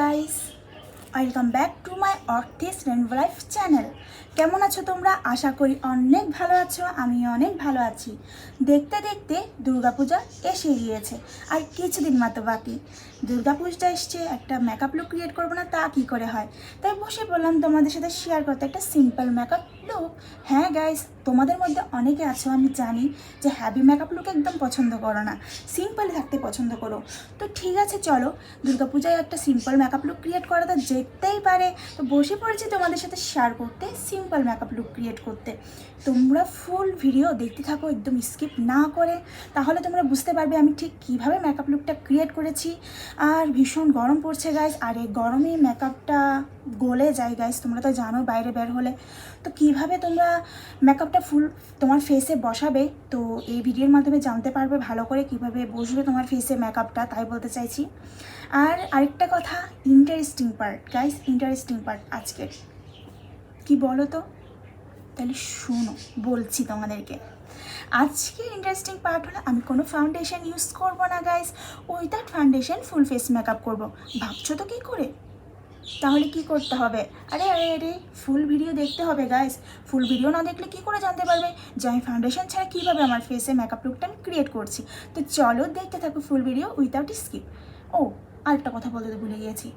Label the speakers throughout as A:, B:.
A: Guys welcome back to my Arthi's rainbow life channel কেমন আছো তোমরা? আশা করি অনেক ভালো আছো আমি অনেক ভালো আছি। দেখতে দেখতে দুর্গাপূজা এসে গিয়েছে। আর কিছুদিন মাত্র বাকি। দুর্গাপূজা এসছে, একটা মেকআপ লুক ক্রিয়েট করব না তা কি করে হয়? তাই বসে বললাম তোমাদের সাথে শেয়ার করতে একটা সিম্পল মেকআপ লুক? হ্যাঁ গাইস তোমাদের মধ্যে অনেকে আছো, আমি জানি, যে হ্যাভি মেকআপ লুক একদম পছন্দ করো না। সিম্পল থাকতে পছন্দ করো। তো ঠিক আছে, চলো। দুর্গাপূজায় একটা সিম্পল মেকআপ লুক ক্রিয়েট করা তো যেতেই পারে। তো বসে পড়েছি তোমাদের সাথে শেয়ার করতে সিম্পল মেকআপ লুক ক্রিয়েট করতে। তোমরা ফুল ভিডিও দেখতে থাকো, একদম স্কিপ না করে। তাহলে তোমরা বুঝতে পারবে আমি ঠিক কীভাবে মেকআপ লুকটা ক্রিয়েট করেছি। আর ভীষণ গরম পড়ছে গাইজ আর এই গরমে মেকআপটা গলে যায় গাইস তোমরা তো জানো বাইরে বের হলে। তো কীভাবে তোমরা মেকআপটা ফুল তোমার ফেসে বসাবে? তো এই ভিডিওর মাধ্যমে জানতে পারবে ভালো করে কীভাবে বসবে তোমার ফেসে মেকআপটা তাই বলতে চাইছি। আর আরেকটা কথা interesting part guys interesting part আজকের। কি বলো তো? তাহলে শোনো, বলছি তোমাদেরকে। আজকে ইন্টারেস্টিং পার্ট হলো, আমি কোনো ফাউন্ডেশন ইউজ করব না guys without foundation full face makeup করব। ভাবছ তো কী করে? তাহলে কি করতে হবে? আরে আরে আরে ফুল ভিডিও দেখতে হবে গাইস ফুল ভিডিও না দেখলে কি করে জানতে পারবে? যে আমি ফাউন্ডেশন ছাড়া কীভাবে আমার ফেসে মেকআপ লুকটা আমি ক্রিয়েট করছি? তো চলো দেখতে থাকো ফুল ভিডিও উইদাউট স্কিপ ও, আরেকটা কথা বলতে ভুলে গিয়েছি।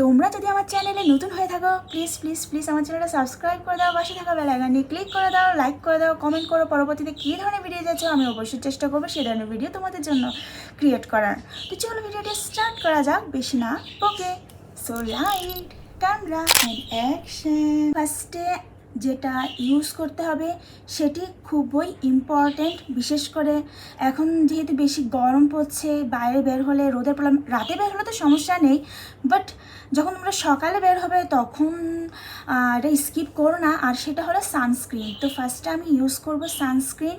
A: তোমরা যদি আমার চ্যানেলে নতুন হয়ে থাকো প্লিজ প্লিজ প্লিজ আমার চ্যানেলটা সাবস্ক্রাইব করে দাও, পাশে থাকা বেলাগানি ক্লিক করে দাও লাইক করে দাও কমেন্ট করো পরবর্তীতে কী ধরনের ভিডিও যাচ্ছ আমি অবশ্যই চেষ্টা করব সেই ধরনের ভিডিও তোমাদের জন্য ক্রিয়েট করার। তো চলো ভিডিওটা স্টার্ট করা যাক, বেশি না। Okay so light camera and action ফার্স্টে যেটা ইউজ করতে হবে, সেটি খুবই ইম্পর্ট্যান্ট বিশেষ করে এখন যেহেতু বেশি গরম পড়ছে, বাইরে বের হলে রোদের প্রবলেম রাতে বের হলে তো সমস্যা নেই বাট যখন তোমরা সকালে বের হবে তখন এটা স্কিপ করো না, আর সেটা হলো সানস্ক্রিন তো ফার্স্টে আমি ইউজ করব সানস্ক্রিন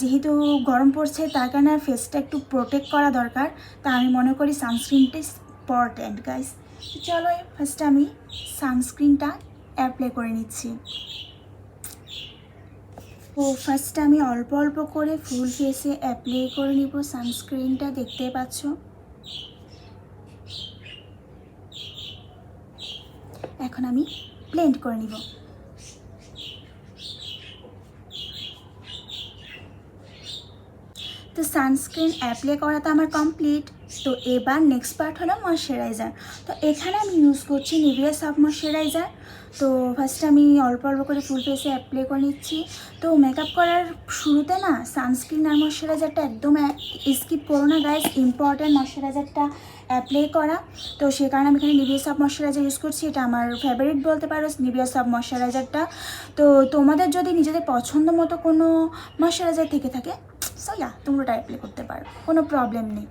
A: যেহেতু গরম পড়ছে, তার কারণে ফেসটা একটু প্রোটেক্ট করা দরকার, তা আমি মনে করি সানস্ক্রিনটা ইম্পর্ট্যান্ট গাইস চলো ফার্স্টে আমি সানস্ক্রিনটা অ্যাপ্লাই করে নিচ্ছি। তো ফার্স্টে আমি অল্প অল্প করে ফুল ফেসে অ্যাপ্লাই করে নিব সানস্ক্রিনটা দেখতে পাচ্ছ। এখন আমি ব্লেন্ড করে নিব। তো সানস্ক্রিন অ্যাপ্লাই করা তো আমার কমপ্লিট তো এবার নেক্সট পার্ট হলো ময়শ্চারাইজার তো এখানে আমি ইউজ করছি নিভিয়া সাব ময়শ্চারাইজার তো ফার্স্টে আমি অল্প অল্প করে ফুল ফেসে অ্যাপ্লাই করে নিচ্ছি। তো মেকআপ করার শুরুতে না সানস্ক্রিন আর ময়শ্চারাইজারটা একদম স্কিপ করো না গাইজ ইম্পর্ট্যান্ট ময়শ্চারাইজারটা অ্যাপ্লাই করা। তো সে কারণে আমি এখানে নিভিয়া সাব ময়শ্চারাইজার ইউজ করছি, এটা আমার ফেভারিট বলতে পারো নিভিয়া সাব ময়শ্চারাইজারটা তো তোমাদের যদি নিজেদের পছন্দ মতো কোনো ময়শ্চারাইজার থেকে থাকে সো ইয়া তোমরা ওটা অ্যাপ্লাই করতে পারো, কোনো প্রবলেম নেই।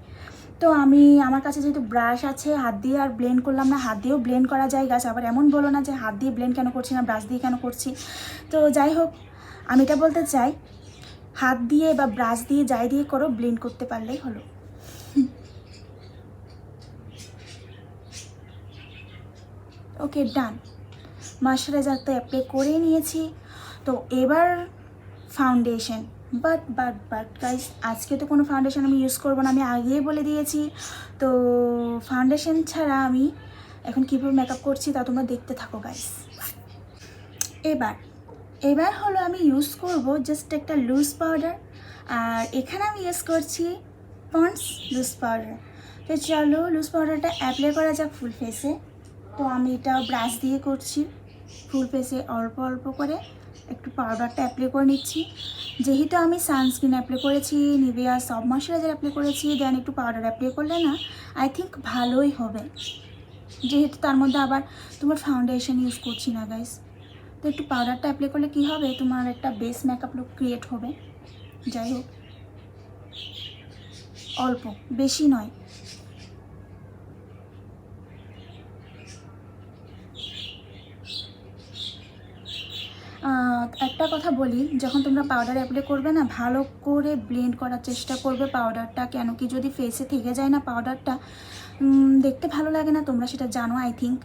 A: তো আমি, আমার কাছে যেহেতু ব্রাশ আছে, হাত দিয়ে আর ব্লেন্ড করলাম না, হাত দিয়েও ব্লেন্ড করা যায় গাছ আবার এমন বলো না যে হাত দিয়ে ব্লেন্ড কেন করছি না ব্রাশ দিয়ে কেন করছি। তো যাই হোক, আমি এটা বলতে চাই, হাত দিয়ে বা ব্রাশ দিয়ে যাই দিয়ে করো ব্লেন্ড করতে পারলেই হলো। ওকে ডান ময়শ্চারাইজার তো অ্যাপ্লাই করে নিয়েছি। তো এবার foundation but but but guys আজকে তো কোনো ফাউন্ডেশন আমি ইউজ করব না। আমি আগেই বলে দিয়েছি। তো ফাউন্ডেশন ছাড়া আমি এখন কীভাবে মেকআপ করছি তা তোমরা দেখতে থাকো গাইস এবার এবার হলো আমি ইউজ করব জাস্ট একটা লুজ পাউডার আর এখানে আমি ইউজ করছি পন্স লুজ পাউডার তো চলো লুজ পাউডারটা অ্যাপ্লাই করা যাক ফুল ফেসে তো আমি এটা ব্রাশ দিয়ে করছি। ফুল ফেসে অল্প অল্প করে। একটু পাউডারটা অ্যাপ্লাই করে নিচ্ছি। যেহেতু আমি সানস্ক্রিন অ্যাপ্লাই করেছি নিভিয়া সব ময়শ্চারাইজার অ্যাপ্লাই করেছি দেন একটু পাউডার অ্যাপ্লাই করলে না আই থিঙ্ক ভালোই হবে। যেহেতু তার মধ্যে আবার তোমার ফাউন্ডেশন ইউজ করছি না গাইস তো একটু পাউডারটা অ্যাপ্লাই করলে কী হবে? তোমার একটা বেস মেকআপ লুক ক্রিয়েট হবে। যাই হোক। অল্প, বেশি নয়। একটা কথা বলি, যখন তোমরা পাউডার অ্যাপ্লাই করবে না, ভালো করে ব্লেন্ড করার চেষ্টা করবে পাউডারটা কেন কি যদি ফেসে থেকে যায় না পাউডারটা দেখতে ভালো লাগে না, তোমরা সেটা জানো আই থিঙ্ক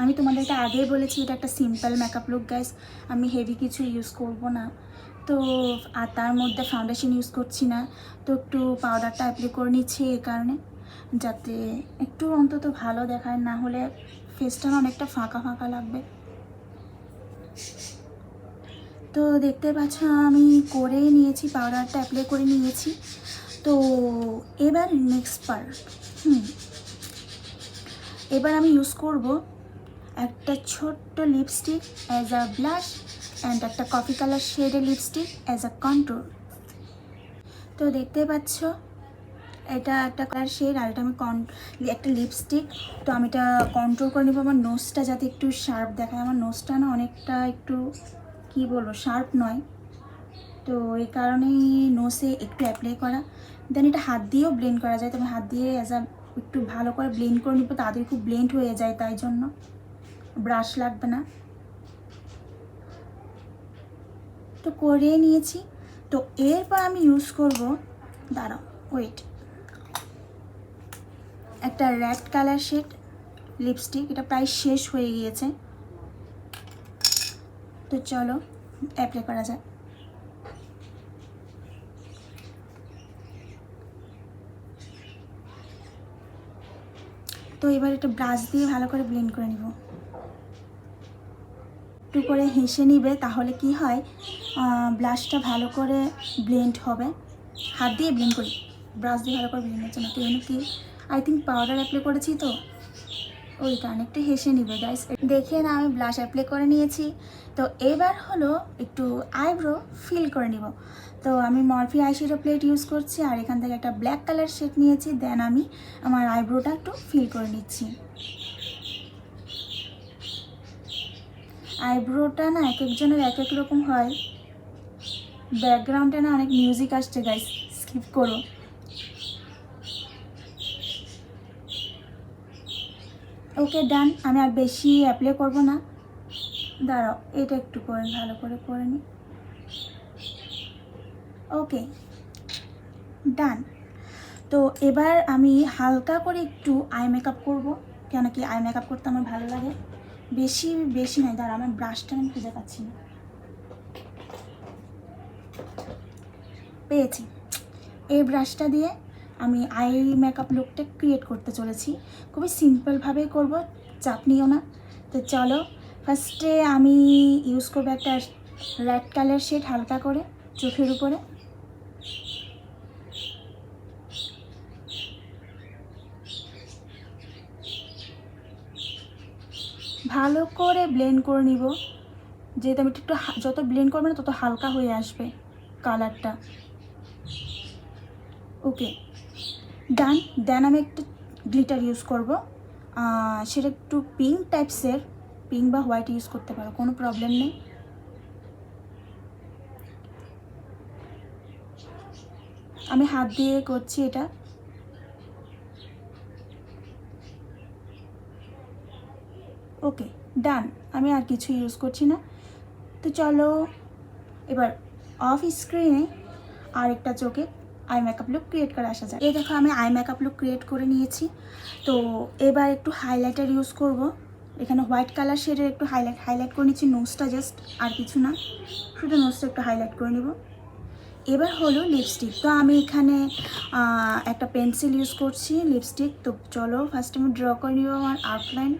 A: আমি তোমাদেরকে আগেই বলেছি, এটা একটা সিম্পল মেকআপ লুক গাইস আমি হেভি কিছু ইউজ করব না। তো, আর তার মধ্যে ফাউন্ডেশন ইউজ করছি না। তো একটু পাউডারটা অ্যাপ্লাই করে নিচ্ছি এই কারণে। যাতে একটু অন্তত ভালো দেখায়, না হলে ফেসটা অনেকটা ফাঁকা ফাঁকা লাগবে। তো দেখতে পাচ্ছ, আমি করে নিয়েছি পাউডারটা অ্যাপ্লাই করে নিয়েছি। তো এবার নেক্সট পার্ট হুম। এবার আমি ইউজ করব একটা ছোট্ট lipstick as a blush and একটা কফি কালার শেডের লিপস্টিক অ্যাজ আ কন্ট্রোল তো দেখতে পাচ্ছ এটা একটা কালার শেড আর এটা আমি কন একটা লিপস্টিক তো আমি এটা কন্ট্রোল করে নেব। আমার নোজটা যাতে একটু শার্প দেখায়। আমার নোজটা না অনেকটা একটু, কি বলব শার্প নয়। তো এই কারণেই নোসে একটু অ্যাপ্লাই করা। দেন এটা হাত দিয়েও ব্লেন্ড করা যায়। তবে হাত দিয়ে অ্যাজ আ একটু ভালো করে ব্লেন্ড করে নিব। তাদের খুব ব্লেন্ড হয়ে যায় তাই জন্য। ব্রাশ লাগবে না। তো করে নিয়েছি। তো এরপর আমি ইউজ করব, দাঁড়াও ওয়েট একটা রেড কালার শেড লিপস্টিক এটা প্রায় শেষ হয়ে গিয়েছে। তো চলো অ্যাপ্লাই করা যাক। তো এবার একটা ব্রাশ দিয়ে ভালো করে ব্লেন্ড করে নিব। একটু করে হেসে নিবে, তাহলে কি হয় ব্লাশটা ভালো করে ব্লেন্ড হবে। হাত দিয়ে ব্লেন্ড করি। ব্রাশ দিয়ে ভালো করে ব্লেন্ড হচ্ছে না। কেন কি আই থিঙ্ক পাউডার অ্যাপ্লাই করেছি তো। ওই একটু হেসে নিবে গাইস দেখে না, আমি ব্লাশ অ্যাপ্লাই করে নিয়েছি। তো এবার হলো একটু আইব্রো ফিল করে নিব। তো আমি মরফি আইশ্যাডো প্লেট ইউজ করছি, আর এখান থেকে একটা ব্ল্যাক কালার শেড নিয়েছি। দেন আমি আমার আইব্রোটা একটু ফিল করে নিচ্ছি। আইব্রোটা না এক একজনের এক এক রকম হয়। ব্যাকগ্রাউন্ডে না অনেক মিউজিক আসছে গাইস স্কিপ করো। ওকে ডান আমি আর বেশি অ্যাপ্লাই করব না। দাঁড়াও, এটা একটু করে, ভালো করে করে নিই ওকে ডান তো এবার আমি হালকা করে একটু আই মেকআপ করব, কেন কি আই মেকআপ করতে আমার ভালো লাগে। বেশি বেশি নয় দাঁড়া আমার ব্রাশটা আমি খুঁজে পাচ্ছি না। পেয়েছি। এই ব্রাশটা দিয়ে আমি আই মেকআপ লুকটা ক্রিয়েট করতে চলেছি। খুবই সিম্পলভাবেই করব, চাপ নিও না। তো চলো ফার্স্টে আমি ইউজ করব একটা রেড কালার শেড হালকা করে চোখের উপরে। ভালো করে ব্লেন্ড করে নিব। যেহেতু আমি একটু যত ব্লেন্ড করবে না, তত হালকা হয়ে আসবে কালারটা ওকে ডান দেন আমি একটু গ্লিটার ইউজ করব। সেটা একটু পিঙ্ক টাইপসের পিঙ্ক বা হোয়াইট ইউজ করতে পারো, কোনো প্রবলেম নেই। আমি হাত দিয়ে করছি এটা। ওকে ডান আমি আর কিছু ইউজ করছি না। তো চলো, এবার অফ স্ক্রিনে আরেকটা চোখে আই মেকআপ লুক ক্রিয়েট করে আসা যায় এই দেখো, আমি আই মেকআপ লুক ক্রিয়েট করে নিয়েছি। তো এবার একটু হাইলাইটার ইউজ করব। এখানে হোয়াইট কালার শেডের একটু হাইলাইট হাইলাইট করে নিচ্ছি নোজটা জাস্ট আর কিছু না। শুধু নোজটা একটু হাইলাইট করে নেব। এবার হলো লিপস্টিক তো আমি এখানে একটা পেন্সিল ইউজ করছি লিপস্টিক তো চলো ফার্স্ট আমি ড্র করে নিব আমার আউটলাইন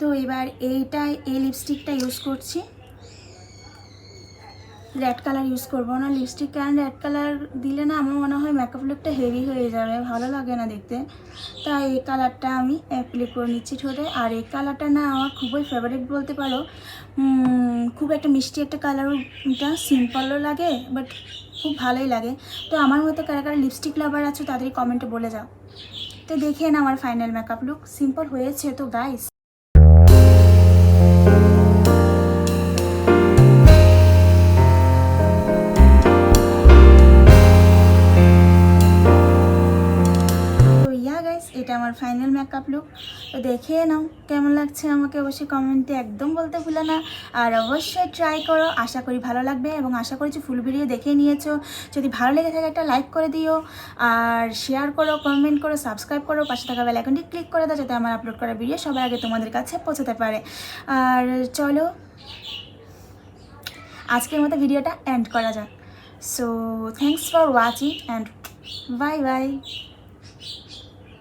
A: তো এবার এইটাই, এই লিপস্টিকটা ইউজ করছি। রেড কালার ইউজ করব না। লিপস্টিক কারণ রেড কালার দিলে না আমার মনে হয় মেকআপ লুকটা হেভি হয়ে যাবে, ভালো লাগে না দেখতে। তাই এই কালারটা আমি অ্যাপ্লাই করে নিচ্ছি ঠোঁটে। আর এই কালারটা না আমার খুবই ফেভারিট বলতে পারো। খুব একটা মিষ্টি একটা কালারটা সিম্পলও লাগে বাট খুব ভালোই লাগে। তো আমার মতো কারা কারা লিপস্টিক লাভার আছো, তাদের কমেন্টে বলে যাও। তো দেখে না আমার ফাইনাল মেকআপ লুক সিম্পল হয়েছে তো গাইস মেকআপ লুক। তো দেখে নাও, কেমন লাগছে আমাকে অবশ্যই কমেন্টে একদম বলতে ভুলো না। আর অবশ্যই ট্রাই করো, আশা করি ভালো লাগবে এবং আশা করছি ফুল ভিডিও দেখে নিয়েছো। যদি ভালো লেগে থাকে একটা লাইক করে দিও, আর শেয়ার করো কমেন্ট করো সাবস্ক্রাইব করো, পাশে থাকা বেল আইকনটি ক্লিক করে দাও যাতে আমার আপলোড করা ভিডিও সবার আগে তোমাদের কাছে পৌঁছাতে পারে। আর চলো, আজকের মতো ভিডিওটা এন্ড করা যাক। So thanks for watching and bye bye